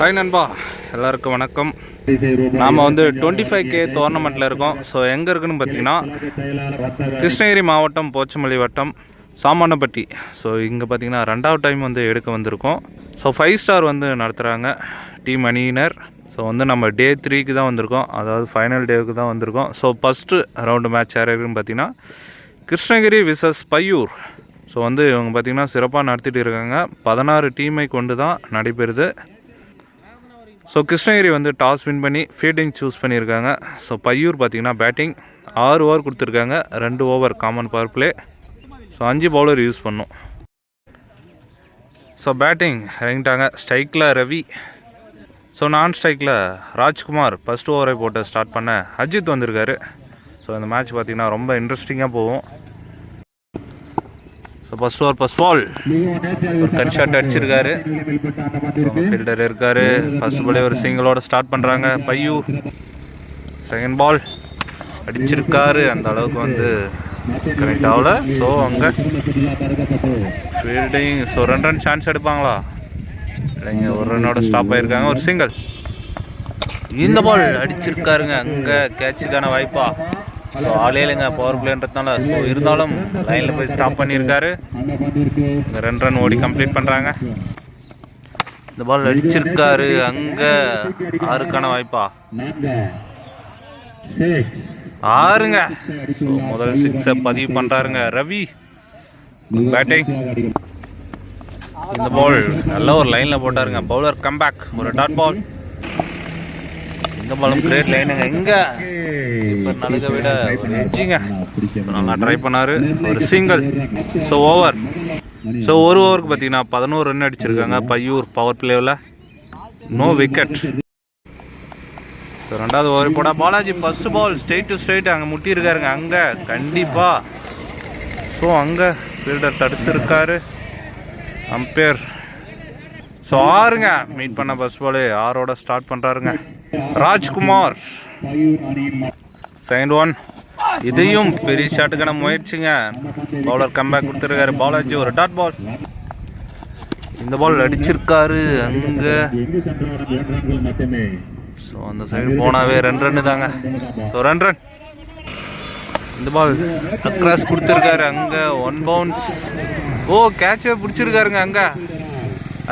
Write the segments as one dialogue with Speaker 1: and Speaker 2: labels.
Speaker 1: Hi நண்பா. எல்லாருக்கும் வணக்கம். நாம் வந்து டுவெண்ட்டி ஃபைவ் கே டோர்னமெண்ட்டில் இருக்கோம். ஸோ எங்கே இருக்குன்னு பார்த்தீங்கன்னா கிருஷ்ணகிரி மாவட்டம் போச்சமல்லி வட்டம் சாமானப்பட்டி ஸோ இங்கே பார்த்தீங்கன்னா ரெண்டாவது டைம் வந்து எடுக்க வந்திருக்கோம். ஸோ ஃபைவ் ஸ்டார் வந்து நடத்துகிறாங்க டீம் அணியினர். ஸோ வந்து நம்ம டே த்ரீக்கு தான் வந்திருக்கோம். அதாவது ஃபைனல் டேவுக்கு தான் வந்திருக்கோம். ஸோ ஃபஸ்ட்டு ரவுண்டு மேட்ச் யார் இருக்குன்னு பார்த்தீங்கன்னா கிருஷ்ணகிரி விசஸ் பையூர். ஸோ வந்து இவங்க பார்த்திங்கன்னா சிறப்பாக நடத்திட்டு இருக்காங்க. பதினாறு டீமை கொண்டு தான் நடைபெறுது. ஸோ கிருஷ்ணகிரி வந்து டாஸ் வின் பண்ணி ஃபீல்டிங் சூஸ் பண்ணியிருக்காங்க. ஸோ பையூர் பார்த்திங்கன்னா பேட்டிங் ஆறு ஓவர் கொடுத்துருக்காங்க. ரெண்டு over common power play so அஞ்சு பவுலர் யூஸ் பண்ணும். ஸோ பேட்டிங் இறங்கிட்டாங்க. ஸ்ட்ரைக்கில் ரவி. ஸோ நான் ஸ்ட்ரைக்கில் ராஜ்குமார் ஃபஸ்ட் ஓவரை போட்டு ஸ்டார்ட் பண்ண அஜித் வந்திருக்காரு. ஸோ இந்த மேட்ச் பார்த்திங்கன்னா ரொம்ப இன்ட்ரெஸ்டிங்காக போகும். So first over first ball ஒரு கட் ஷாட் அடிச்சிருக்காரு. ஃபீல்டர் இருக்காரு. ஃபர்ஸ்ட் பாலே ஒரு சிங்கிளோட ஸ்டார்ட் பண்ணுறாங்க பையூர் செகண்ட் பால் அடிச்சிருக்காரு. அந்த அளவுக்கு வந்து கரெக்ட் ஆகல. ஸோ அங்கே ஃபீல்டிங் ஸோ ரெண்டு ரன் சான்ஸ் எடுப்பாங்களா? இல்லைங்க ஒரு ரன்னோட ஸ்டாப் ஆயிருக்காங்க. ஒரு சிங்கிள் இந்த பால் அடிச்சிருக்காருங்க. அங்கே கேட்சுக்கான வாய்ப்பா. ஸோ ஆளே இல்லைங்க பவர் பிளேன்றதுனால ஸோ இருந்தாலும் லைனில் போய் ஸ்டாப் பண்ணியிருக்காரு. ரெண்டு ரன் ஓடி கம்ப்ளீட் பண்ணுறாங்க இந்த பால் அடிச்சிருக்காரு. அங்கே ஆறுக்கான வாய்ப்பா. ஆறுங்க. ஸோ முதல் சிக்ஸை பதிவு பண்ணுறாருங்க ரவி பேட்டிங் இந்த பால் நல்ல ஒரு லைனில் போட்டாருங்க. பவுலர் கம்பேக் ஒரு டாட் பால் இந்த பாலும் கிரேட் லைனுங்க எங்க? இப்போ நடுக விட எட்ஜிங்க நல்லா ட்ரை பண்ணாரு. ஒரு சிங்கிள் ஸோ ஓவர் ஸோ ஒரு ஓவருக்கு பார்த்தீங்கன்னா பதினோரு ரன் அடிச்சிருக்காங்க. பையூர் பவர் பிளேவில் நோ விக்கெட் ஸோ ரெண்டாவது ஓவர் போட. Balaji first ball straight to straight அங்கே முட்டியிருக்காருங்க. அங்கே. கண்டிப்பாக ஸோ அங்கே ஃபீல்டர் தடுத்திருக்காரு. அம்பையர் ஸோ ஆறுங்க. மீட் பண்ண ஃபர்ஸ்ட் பால் ஆரோட ஸ்டார்ட் பண்ணுறாருங்க ராஜ்குமார். செகண்ட் ஒன் இதையும் பெரிய ஷாட்டுக்கான முயற்சிங்க. பவுலர் கம்பேக் கொடுத்துருக்காரு. பாலாஜி ஒரு டாட் பால் இந்த பால் அடிச்சிருக்காரு அங்கே. ஸோ அந்த சைடு போனாவே ரெண்டு ரன்னு தாங்க. ஸோ ரெண்டு ரன் இந்த பால் அக்ராஸ் கொடுத்துருக்காரு அங்கே. ஒன் பவுன்ஸ் ஓ கேட்சே பிடிச்சிருக்காருங்க அங்கே.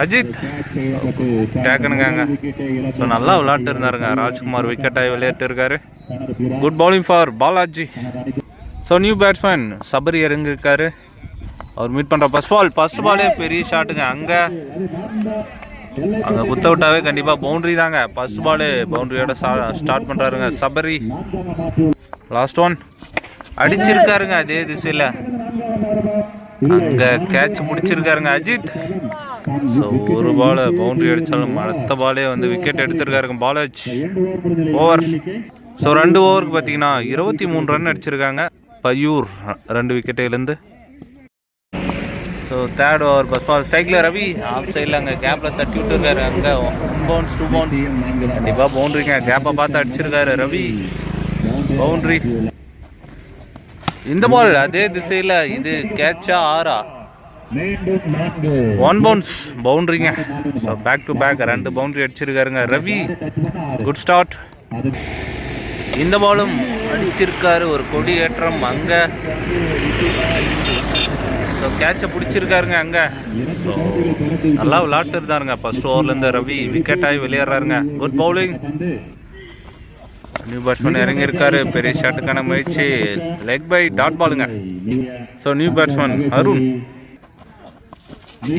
Speaker 1: அஜித். டேக்கனுங்க இப்போ ஸோ நல்லா விளையாட்டு இருந்தாருங்க ராஜ்குமார் விக்கெட்டாக விளையாட்டு இருக்காரு good bowling for Balaji. So new batsman Sabari இறங்கியிருக்காரு. அவர் மீட் பண்ணுற ஃபர்ஸ்ட் பால் ஃபர்ஸ்ட் பாலே பெரிய ஷாட்டுங்க அங்கே அங்கே குத்த விட்டாவே கண்டிப்பாக பவுண்டரி தாங்க. ஃபர்ஸ்ட் பாலு பவுண்ட்ரியோட ஸ்டார்ட் பண்ணுறாருங்க சபரி. லாஸ்ட் ஒன் அடிச்சிருக்காருங்க அதே திசையில். அங்கே கேட்ச் முடிச்சிருக்காருங்க அஜித். ஸோ ஒரு பால் பவுண்டரி அடித்தாலும் அடுத்த பாலே வந்து விக்கெட் எடுத்திருக்காருங்க பாலாஜ் ஓவர் ஸோ ரெண்டு ஓவருக்கு பார்த்தீங்கன்னா இருபத்தி மூணு ரன் அடிச்சிருக்காங்க. பையூர் ரெண்டு விக்கெட்டிலேருந்து so third over first ball cycle Ravi off சைடில் அங்கே கேப்பில் தட்டி விட்டுருக்காரு. அங்கே ஒன் பவுன்ஸ் டூ பவுன்ஸ் கண்டிப்பாக பவுண்ட்ரிங்க கேப்பை பார்த்து அடிச்சிருக்காரு ரவி. பவுண்ட்ரி இந்த பால் அதே திசையில் இது கேட்சா ஆறா? ஒன் பவுன்ஸ் பவுண்ட்ரிங்க ஸோ பேக் டு பேக் ரெண்டு பவுண்டரி அடிச்சிருக்காருங்க. ரவி குட் ஸ்டார்ட் இந்த பாலும் அடிச்சிருக்காரு. ஒரு கொடி ஏற்றம் அங்கே. ஸோ கேட்சை பிடிச்சிருக்காருங்க அங்கே. ஸோ நல்லா விளாட்டு இருந்தாருங்க ஃபர்ஸ்ட் ஓவர்லேருந்து ரவி விக்கெட் ஆகி விளையாடுறாருங்க. குட் பவுலிங் நியூ பேட்ஸ்மேன் இறங்கியிருக்காரு. பெரிய ஷாட்டுக்கான முயற்சி. லெக் பை டாட் பாலுங்க ஸோ நியூ பேட்ஸ்மேன் அருண்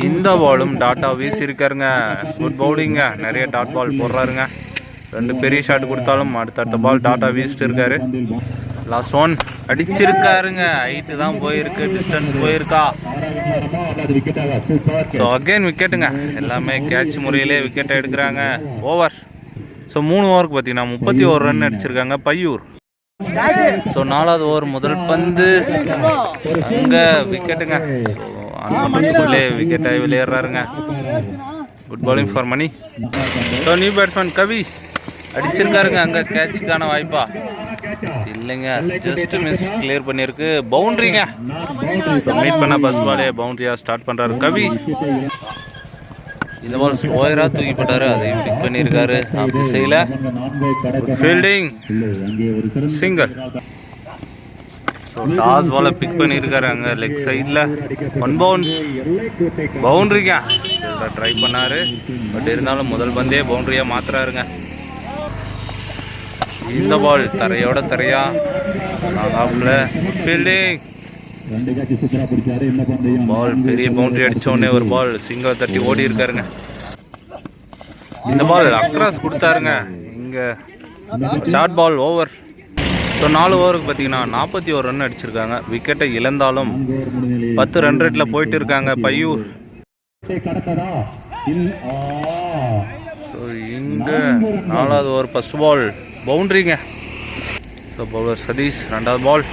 Speaker 1: இந்த பாலும் டாட்டா வீசியிருக்காருங்க. குட் பவுலிங்க நிறைய டாட் பால் போடுறாருங்க. ரெண்டு பெரிய ஷாட் கொடுத்தாலும் அடுத்தடுத்த பால் டாட்டா வீசிட்டு இருக்காரு லாஸ்ட் ஒன் அடிச்சிருக்காருங்க. ஹைட்டு தான் போயிருக்கு. டிஸ்டன்ஸ் போயிருக்கா. ஸோ அகைன் விக்கெட்டுங்க எல்லாமே கேட்ச் முறையிலே விக்கெட்டை எடுக்கிறாங்க. ஓவர் ஸோ மூணு ஓவருக்கு பார்த்தீங்கன்னா முப்பத்தி ஒரு ரன் அடிச்சிருக்காங்க பையூர். ஸோ நாலாவது ஓவர் முதல் பந்து. அங்கே விக்கெட்டுங்க அந்த பந்துக்குள்ளே விக்கெட் ஆகி விளையாடுறாருங்க. Good bowling for Mani so new batsman Kavi அடிச்சிருக்காருங்க அங்கே கேட்சுக்கான வாய்ப்பா. இல்லைங்க ஜஸ்ட் மிஸ் கிளியர் பண்ணியிருக்கு. பவுண்ட்ரிங்க. மீட் பண்ண பஸ் பாலே பவுண்டரியாக ஸ்டார்ட் பண்ணுறாரு கவி. இந்த பால் ஸ்லோயராக தூக்கி போட்டாரு அதையும் பிக் பண்ணியிருக்காரு. அப்படி செய்யல. ஃபீல்டிங் சிங்கிள் ஸோ டாஸ் பாலை பிக் பண்ணியிருக்காரு அங்கே லெக் சைடில் ஒன் பவுன்ஸ் பவுண்ட்ரிங்க ட்ரை பண்ணாரு. பட் இருந்தாலும் முதல் பந்தே பவுண்ட்ரியாக மாத்துறாருங்க. இந்த பால் தரையோட தரையா. ஆஃப்ல ஃபீல்டிங் பால் பெரிய பவுண்டரி அடிச்ச உடனே ஒரு பால் சிங்கிள் தட்டி ஓடி இருக்காருங்க. இந்த பால் அக்ராஸ் கொடுத்தாருங்க. இங்க ஷார்ட் பால் ஓவர் ஸோ நாலு ஓவருக்கு பார்த்தீங்கன்னா நாற்பத்தி ஒரு ரன் அடிச்சிருக்காங்க. விக்கெட்டை இழந்தாலும் பத்து ரன் ரேட்டில் போயிட்டு இருக்காங்க பையூர் ஸோ இங்கே நாலாவது ஓவர் ஃபர்ஸ்ட் பால் பவுண்ட்ரிங்க ஸோ பவுலர் சதீஷ் ரெண்டாவது பால்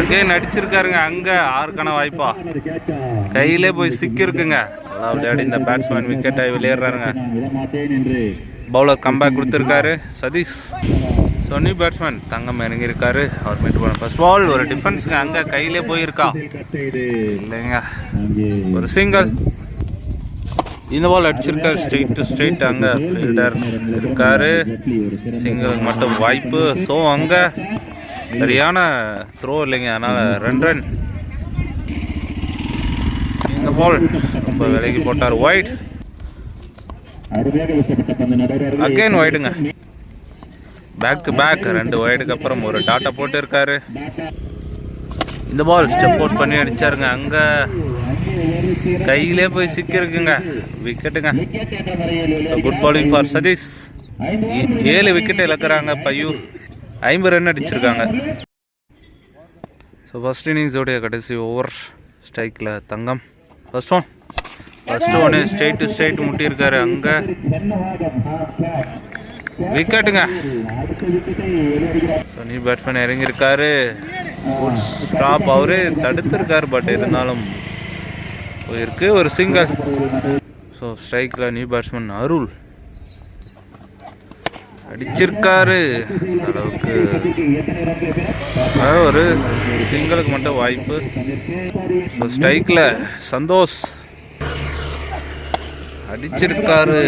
Speaker 1: அகைன் அடிச்சிருக்காருங்க அங்கே ஆறுக்கான வாய்ப்பா. கையிலே போய் சிக்கிருக்குங்க நல்லா விளையாடி இந்த பேட்ஸ்மேன் விக்கெட்டை
Speaker 2: விளையாடுறாருங்க.
Speaker 1: பவுலர் கம்பேக் கொடுத்துருக்காரு. சதீஷ். நியூ பேட்ஸ்மேன் தங்கம் இறங்கியிருக்காரு. அவர் மீட் பண்ண ஃபர்ஸ்ட் பால் ஒரு டிஃபென்ஸுங்க அங்கே கையிலே போயிருக்கா. இல்லைங்க. ஒரு சிங்கிள் இந்த பால் அடிச்சிருக்காரு ஸ்ட்ரெயிட் டு ஸ்ட்ரெயிட் அங்கே ஃபீல்டர் இருக்காரு. சிங்கிளுக்கு மட்டும் வாய்ப்பு. ஸோ அங்கே சரியான த்ரோ இல்லைங்க. அதனால் ரெண்டு ரன் இந்த பால் ரொம்ப விலைக்கு போட்டார். ஒயிட் அகைன் ஒயிடுங்க பேக் டு பேக் ரெண்டு ஒயர்டுக்கு அப்புறம் ஒரு டாட்டா போட்டு இருக்காரு இந்த பால் ஸ்டெப் அவுட் பண்ணி அடிச்சாருங்க. அங்க கையிலே போய் சிக்கிருக்குங்க விக்கெட்டுங்க குட் பாலிங் ஃபார் சதீஷ் ஏ- ஏழு விக்கெட் இழக்கிறாங்க பையூர் ஐம்பது ரன் அடிச்சிருக்காங்க. ஸோ ஃபர்ஸ்ட் இன்னிங்ஸோடைய கடைசி ஓவர் ஸ்ட்ரைக்கில் தங்கம். ஃபர்ஸ்ட் ஒன் ஃபர்ஸ்ட் ஒன்று ஸ்ட்ரைட் டு ஸ்ட்ரைட் முட்டியிருக்காரு. அங்கே விக்கெட்டுங்க.
Speaker 2: அடுத்த
Speaker 1: பேட்ஸ்மேன் இறங்கியிருக்காரு. குட் ஸ்டாப் அவரு தடுத்திருக்காரு பட் இருந்தாலும் போயிருக்கு ஒரு சிங்கிள் ஸோ ஸ்ட்ரைக்கில் நியூ பேட்ஸ்மேன் அருள். அடிச்சிருக்காரு. அளவுக்கு ஒரு சிங்கலுக்கு மட்டும் வாய்ப்பு. ஸோ ஸ்ட்ரைக்கில் சந்தோஷ். அடிச்சிருக்காரு.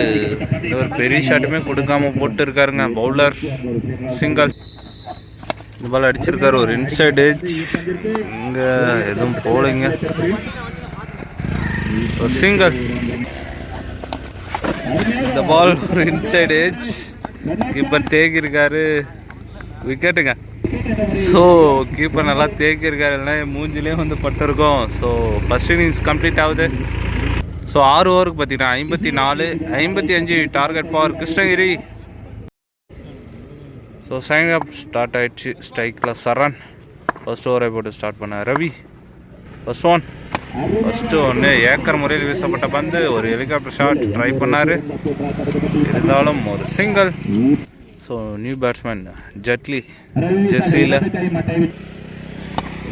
Speaker 1: ஒரு பெரிய ஷாட்டுமே கொடுக்காம போட்டு இருக்காருங்க பவுலர் சிங்கிள் இந்த பால் அடிச்சிருக்காரு. ஒரு இன்சைட் ஏஜ் இங்க எதுவும் போலைங்க ஒரு சிங்கிள் இந்த பால் ஒரு இன்சைடு ஏஜ் கீப்பர் தேக்கியிருக்காரு. விக்கெட்டுங்க ஸோ கீப்பர் நல்லா தேக்கியிருக்காரு. இல்லைன்னா மூஞ்சிலே வந்து பட்டிருக்கோம். ஸோ ஃபஸ்ட் இன்னிங்ஸ் கம்ப்ளீட் ஆகுது. ஸோ ஆறு ஓவருக்கு பார்த்தீங்கன்னா ஐம்பத்தி நாலு ஐம்பத்தி அஞ்சு target power Krishnagiri. So sign up start ஆகிடுச்சு ஸ்ட்ரைக்கில் சரண். ஃபஸ்ட் ஓவரை போட்டு ஸ்டார்ட் பண்ண ரவி. ஃபஸ்ட் ஒன் ஃபஸ்ட்டு ஒன்று ஏக்கர் முறையில் வீசப்பட்ட பந்து. ஒரு ஹெலிகாப்டர் ஷாட் ட்ரை பண்ணார். இருந்தாலும் ஒரு சிங்கிள் ஸோ நியூ பேட்ஸ்மேன் ஜட்லி ஜெர்சியில்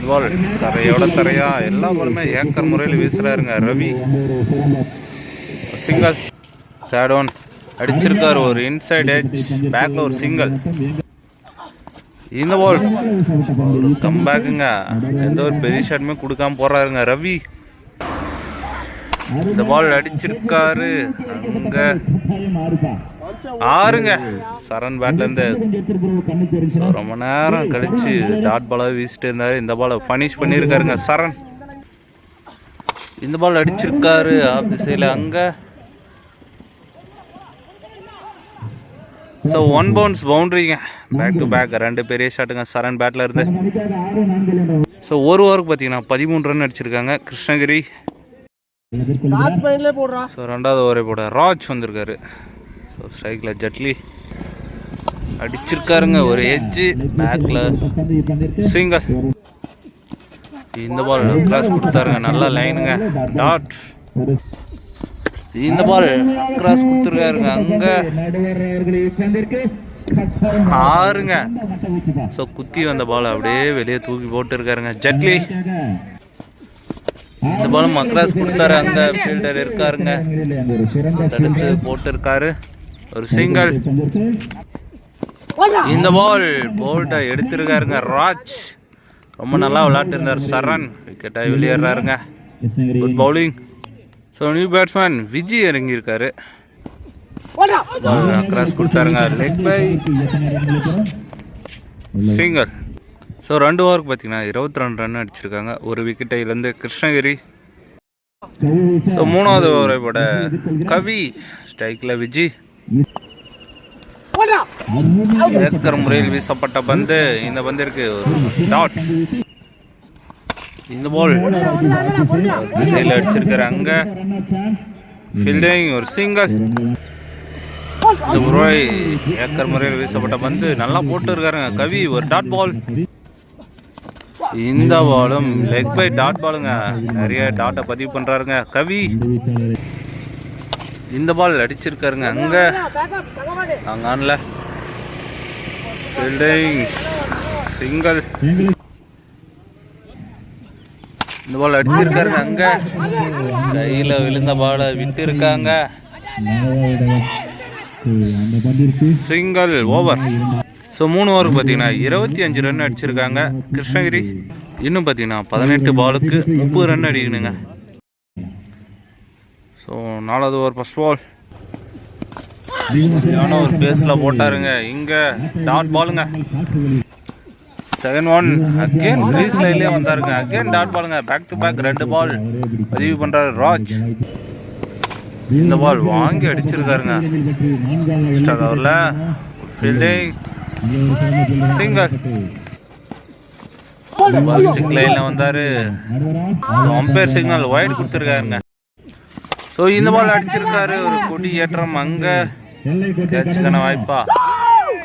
Speaker 1: பால் தரையோட தரையா எல்லா பாலுமே ஏக்கர் முறையில் வீசுறாருங்க ரவி. சிங்கிள் தேர்ட் ஒன் அடிச்சிருக்காரு ஒரு இன்சைட் எட்ஜ் பேக்ல ஒரு சிங்கிள் இந்த பால் ஒரு கம்பேக்குங்க எந்த ஒரு பெரிய ஷாட்டுமே கொடுக்காம போறாருங்க ரவி. இந்த பால் அடிச்சிருக்காரு. அங்க. ஆறுங்க. சரண் பேட்ல இருந்து ரொம்ப நேரம் கழிச்சு டாட் பாலாக வீசிட்டு இருந்தாரு. இந்த பாலை ஃபனிஷ் பண்ணியிருக்காருங்க சரண். இந்த பால் அடிச்சிருக்காரு ஆஃப் திசையில் அங்கே. ஸோ ஒன் பவுன்ஸ் பவுண்டரிங்க பேக் டு பேக் ரெண்டு பெரிய ஷாட்டுங்க சரண் பேட்டில் இருந்து ஸோ ஒரு ஓவருக்கு பார்த்தீங்கன்னா பதிமூணு ரன் அடிச்சிருக்காங்க கிருஷ்ணகிரி. ஸோ ரெண்டாவது ஓவரே போட ராஜ் வந்திருக்காரு. ஸோ ஸ்ட்ரைக்கில் ஜட்லி அடிச்சிருக்காருங்க. ஒரு எட்ஜு பேக்கில் சிங்கர் இந்த பால் கிளாஸ் கொடுத்தாருங்க. நல்ல லைனுங்க டாட் இந்த பால் கிராஸ் கொடுத்துருக்காருங்க. அங்கே ஆறுங்க. ஸோ குத்தி வந்த பால் அப்படியே வெளியே தூக்கி போட்டு இருக்காருங்க ஜட்லி. இந்த பாலும் மக்ராஸ் கொடுத்தாரு. அந்த ஃபீல்டர் இருக்காருங்க. தடுத்து போட்டு இருக்காரு ஒரு சிங்கிள் இந்த பால் போல்ட்டை எடுத்திருக்காருங்க ராஜ். ரொம்ப நல்லா விளையாட்டு இருந்தார் சரண் விக்கெட்டாக வெளியேறாருங்க. Good bowling so new batsman Viji இறங்கியிருக்காரு. Cross கொடுத்தாருங்க லெக் பை. சிங்கர் ஸோ ரெண்டு ஓவருக்கு பார்த்தீங்கன்னா இருபத்தி ரெண்டு ரன் அடிச்சிருக்காங்க. ஒரு விக்கெட்டையிலேருந்து கிருஷ்ணகிரி. ஸோ மூணாவது ஓவரை போட கவி ஸ்ட்ரைக்கில் விஜி. ஏக்கர் முறையில் வீசப்பட்ட பந்து இந்த பந்திற்கு ஒரு டாட். இந்த பால் திசையில் அடிச்சிருக்காரு அங்க. ஃபீல்டிங் ஒரு சிங்கல் இந்த முறை ஏக்கர் முறையில் வீசப்பட்ட பந்து நல்லா போட்டு இருக்காருங்க கவி ஒரு டாட் பால் இந்த பாலும் லெக் பை டாட் பாலுங்க நிறைய டாட்டை பதிவு பண்ணுறாருங்க கவி. இந்த பால் அடிச்சிருக்காருங்க. அங்க. அங்கான்ல ஃபீல்டிங் சிங்கல் இந்த பால் அடிச்சிருக்காருங்க. அங்க. கையில விழுந்த பாலை விட்டு இருக்காங்க சிங்கிள் ஓவர் ஸோ மூணு ஓவருக்கு பார்த்தீங்கன்னா இருபத்தி அஞ்சு ரன் அடிச்சிருக்காங்க. கிருஷ்ணகிரி. இன்னும் பார்த்தீங்கன்னா பதினெட்டு பாலுக்கு முப்பது ரன் அடிக்கணுங்க. ஸோ நாலாவது ஓவர் ஃபர்ஸ்ட் பால் சரியான ஒரு பேஸில் போட்டாருங்க. இங்கே டாட் பாலுங்க செகண்ட் ஒன் அகேன் கிரீஸ் லைன்லேயே வந்தாருங்க. அகேன் டாட் பாலுங்க பேக் டு பேக் ரெண்டு பால் பதிவு பண்ணுறாரு ராஜ் இந்த பால் வாங்கி அடிச்சிருக்காருங்க. எக்ஸ்ட்ரா கவரில் ஃபீல்டிங் சிங்கர் ஸ்டிக் லைனில் வந்தார். அம்பையர் சிக்னல் ஒயிட் கொடுத்துருக்காருங்க. ஸோ இந்த பால் அடிச்சிருக்காரு. ஒரு கொடி ஏற்றம் அங்கே. கேட்சுக்கான வாய்ப்பா.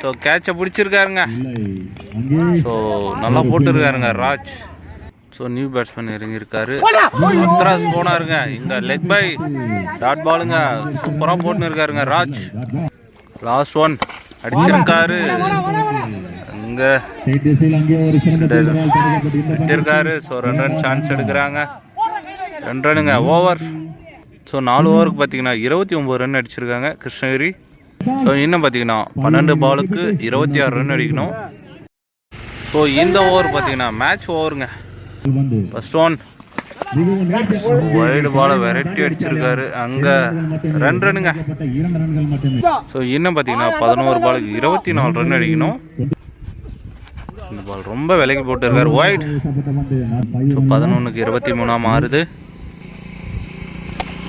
Speaker 1: ஸோ கேட்சை பிடிச்சிருக்காருங்க. ஸோ நல்லா போட்டுருக்காருங்க ராஜ். ஸோ நியூ பேட்ஸ்மேன் இறங்கியிருக்காரு. அக்ராஸ் போனாருங்க. இங்க லெக் பை டாட் பாலுங்க சூப்பராக போட்டுன்னு இருக்காருங்க ராஜ். லாஸ்ட் ஒன் அடிச்சிருக்காரு. அங்கே.
Speaker 2: இருக்காரு
Speaker 1: விட்டிருக்காரு. ஸோ ரெண்டு ரன் சான்ஸ் எடுக்கிறாங்க. ரெண்டு ரனுங்க ஓவர் ஸோ நாலு ஓவருக்கு பார்த்தீங்கன்னா இருபத்தி ஒம்பது ரன் அடிச்சிருக்காங்க. கிருஷ்ணகிரி. ஸோ இன்னும் பார்த்தீங்கன்னா பன்னெண்டு பாலுக்கு இருபத்தி ஆறு ரன் அடிக்கணும். ஸோ இந்த ஓவர் பார்த்தீங்கன்னா மேட்ச் ஓவருங்க
Speaker 2: பந்து
Speaker 1: ஃபர்ஸ்ட் ஒன் வைடு பாலை வெரைட்டி அடிச்சிருக்காரு. அங்கே ரெண்டு ரன்னுங்க
Speaker 2: பட்ட இரண்டு ரன்கள் மட்டுமே
Speaker 1: ஸோ இன்னும் பார்த்தீங்கன்னா பதினோரு பாலுக்கு இருபத்தி நாலு ரன் அடிக்கணும். இந்த பால் ரொம்ப விலைக்கு ஒயிட்
Speaker 2: வீசப்பட்ட பந்து நான்
Speaker 1: ஸோ பதினொன்றுக்கு இருபத்தி மூணாக மாறுது.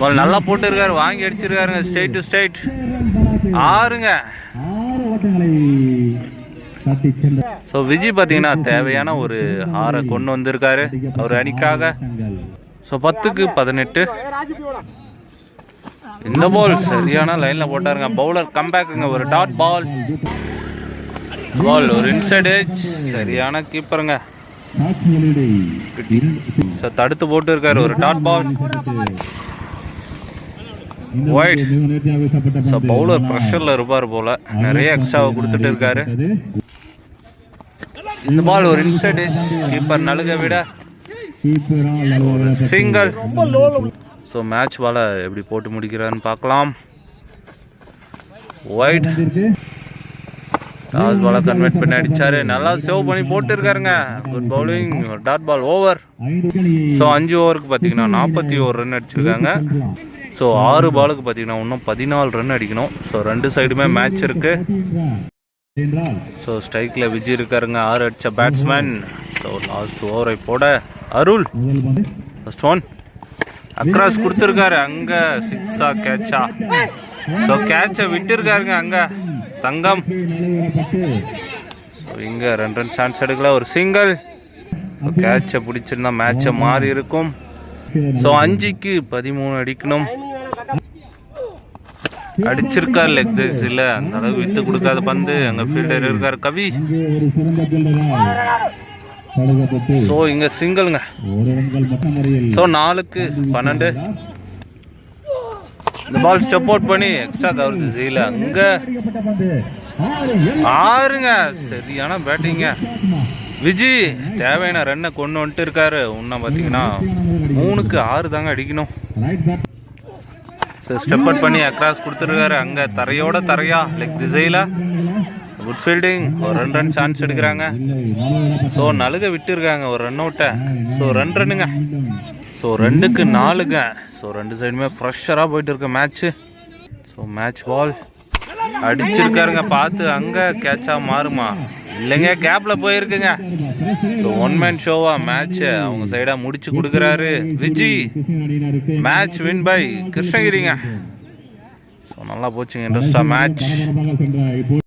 Speaker 1: பால் நல்லா போட்டுருக்காரு வாங்கி அடிச்சிருக்காருங்க ஸ்ட்ரைட் டு ஸ்ட்ரைட் ஆறுங்க.
Speaker 2: ஆறு ஓட்டங்களை
Speaker 1: ஸோ விஜய் பார்த்தீங்கன்னா தேவையான ஒரு ஆறை கொண்டு வந்திருக்காரு. அவர் அணிக்காக. ஸோ பத்துக்கு பதினெட்டு. இந்த பால் சரியான லைனில் போட்டாருங்க. பவுலர் கம்பேக்குங்க ஒரு டாட் பால் பால் ஒரு இன்சைட் சரியான கீப்பருங்க ஸோ தடுத்து போட்டு இருக்காரு ஒரு டாட் பால்
Speaker 2: வீசப்பட்ட
Speaker 1: ஸோ பவுலர் ப்ரெஷரில் இருப்பார் போல. நிறைய எக்ஸ்ட்ராவை கொடுத்துட்டு இருக்காரு. இந்த பால் ஒரு இன்சைட் கீப்பர் நழுக விட சிங்கிள் ஸோ மேட்ச் பாலை எப்படி போட்டு முடிக்கிறாருன்னு பார்க்கலாம். ஒயிட் டாஸ் பாலை கன்வெர்ட் பண்ணி அடிச்சாரு. நல்லா சேவ் பண்ணி போட்டு இருக்காருங்க good bowling dot ball over so அஞ்சு ஓவருக்கு பார்த்தீங்கன்னா நாற்பத்தி ஒரு ரன் அடிச்சிருக்காங்க. ஸோ ஆறு பாலுக்கு பார்த்தீங்கன்னா இன்னும் பதினாலு ரன் அடிக்கணும். ஸோ ரெண்டு சைடுமே மேட்ச் இருக்கு. ஸோ ஸ்ட்ரைக்கில் விஜய் இருக்காருங்க. ஆறு அடித்த பேட்ஸ்மேன் ஸோ லாஸ்ட் ஓவரை போட அருள். ஃபர்ஸ்ட் ஒன் அக்ராஸ் கொடுத்துருக்காரு. அங்கே சிக்ஸா கேட்சா ஸோ கேட்சை விட்டுருக்காருங்க அங்கே. தங்கம். ஸோ இங்கே ரெண்டு ரன் சான்ஸ் எடுக்கல. ஒரு சிங்கிள் கேட்சை பிடிச்சிருந்தா மேட்சை மாறி இருக்கும். ஸோ அஞ்சுக்கு பதிமூணு அடிக்கணும். அடிச்சிருக்கார் லெக் இல்ல இல்லை. அந்த அளவுக்கு வித்து கொடுக்காத பந்து. அங்கே ஃபீல்டர் இருக்கார் கவி.
Speaker 2: சோ இங்க
Speaker 1: ஸோ இங்கே சிங்கிள்ங்க ஸோ நாலுக்கு பன்னெண்டு. இந்த பால் ஸ்டெப் அவுட் பண்ணி எக்ஸ்ட்ரா கவர் செய்யல அங்கே ஆறுங்க. சரியான பேட்டிங்க விஜய் தேவையான ரன்னை கொண்டு வந்துட்டு இருக்காரு. இன்னும் பார்த்தீங்கன்னா மூணுக்கு ஆறு தாங்க அடிக்கணும். ஸ்டெப் அவுட் பண்ணி அக்ராஸ் கொடுத்துருக்காரு. அங்கே தரையோட தரையா லெக் திசையில். குட் ஃபீல்டிங் ஒரு ரெண்டு ரன் சான்ஸ் எடுக்கிறாங்க. ஸோ நழுக விட்டுருக்காங்க ஒரு ரன் அவுட்டை ஸோ ரெண்டு ரன்னுங்க ஸோ ரெண்டுக்கு நாலுங்க. ஸோ ரெண்டு சைடுமே ஃப்ரெஷராக போயிட்டு இருக்க மேட்ச்சு ஸோ மேட்ச் பால் அடிச்சிருக்காருங்க பார்த்து அங்கே கேட்சாக மாறுமா. இல்லைங்க கேப்பில் போயிருக்குங்க. ஸோ ஒன் மேன் ஷோவா மேட்ச் அவங்க சைடாக முடிச்சு கொடுக்குறாரு. விஜி மேட்ச் வின் பை கிருஷ்ணகிரிங்க. ஸோ நல்லா போச்சுங்க இன்ட்ரெஸ்டாக மேட்ச்